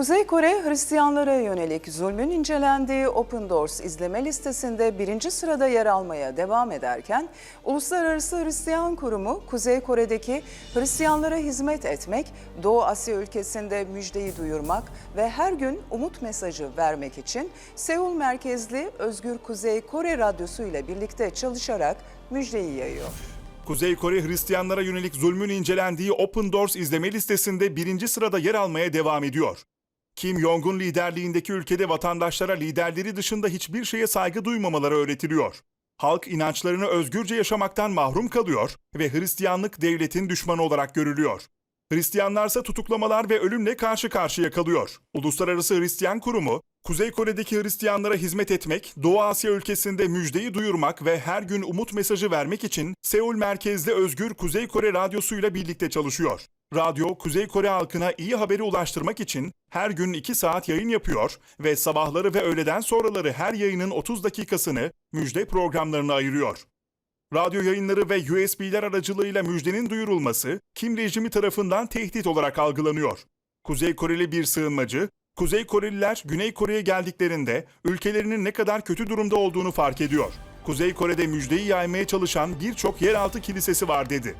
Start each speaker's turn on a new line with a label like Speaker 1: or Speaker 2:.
Speaker 1: Kuzey Kore Hristiyanlara yönelik zulmün incelendiği Open Doors izleme listesinde birinci sırada yer almaya devam ederken, Uluslararası Hristiyan Kurumu Kuzey Kore'deki Hristiyanlara hizmet etmek, Doğu Asya ülkesinde müjdeyi duyurmak ve her gün umut mesajı vermek için Seul merkezli Özgür Kuzey Kore Radyosu ile birlikte çalışarak müjdeyi yayıyor.
Speaker 2: Kuzey Kore Hristiyanlara yönelik zulmün incelendiği Open Doors izleme listesinde birinci sırada yer almaya devam ediyor. Kim Jong-un liderliğindeki ülkede vatandaşlara liderleri dışında hiçbir şeye saygı duymamaları öğretiliyor. Halk inançlarını özgürce yaşamaktan mahrum kalıyor ve Hristiyanlık devletin düşmanı olarak görülüyor. Hristiyanlarsa tutuklamalar ve ölümle karşı karşıya kalıyor. Uluslararası Hristiyan Kurumu, Kuzey Kore'deki Hristiyanlara hizmet etmek, Doğu Asya ülkesinde müjdeyi duyurmak ve her gün umut mesajı vermek için Seul merkezli Özgür Kuzey Kore Radyosu'yla birlikte çalışıyor. Radyo, Kuzey Kore halkına iyi haberi ulaştırmak için her gün 2 saat yayın yapıyor ve sabahları ve öğleden sonraları her yayının 30 dakikasını müjde programlarına ayırıyor. Radyo yayınları ve USB'ler aracılığıyla müjdenin duyurulması Kim rejimi tarafından tehdit olarak algılanıyor. Kuzey Koreli bir sığınmacı, Kuzey Koreliler Güney Kore'ye geldiklerinde ülkelerinin ne kadar kötü durumda olduğunu fark ediyor. Kuzey Kore'de müjdeyi yaymaya çalışan birçok yeraltı kilisesi var dedi.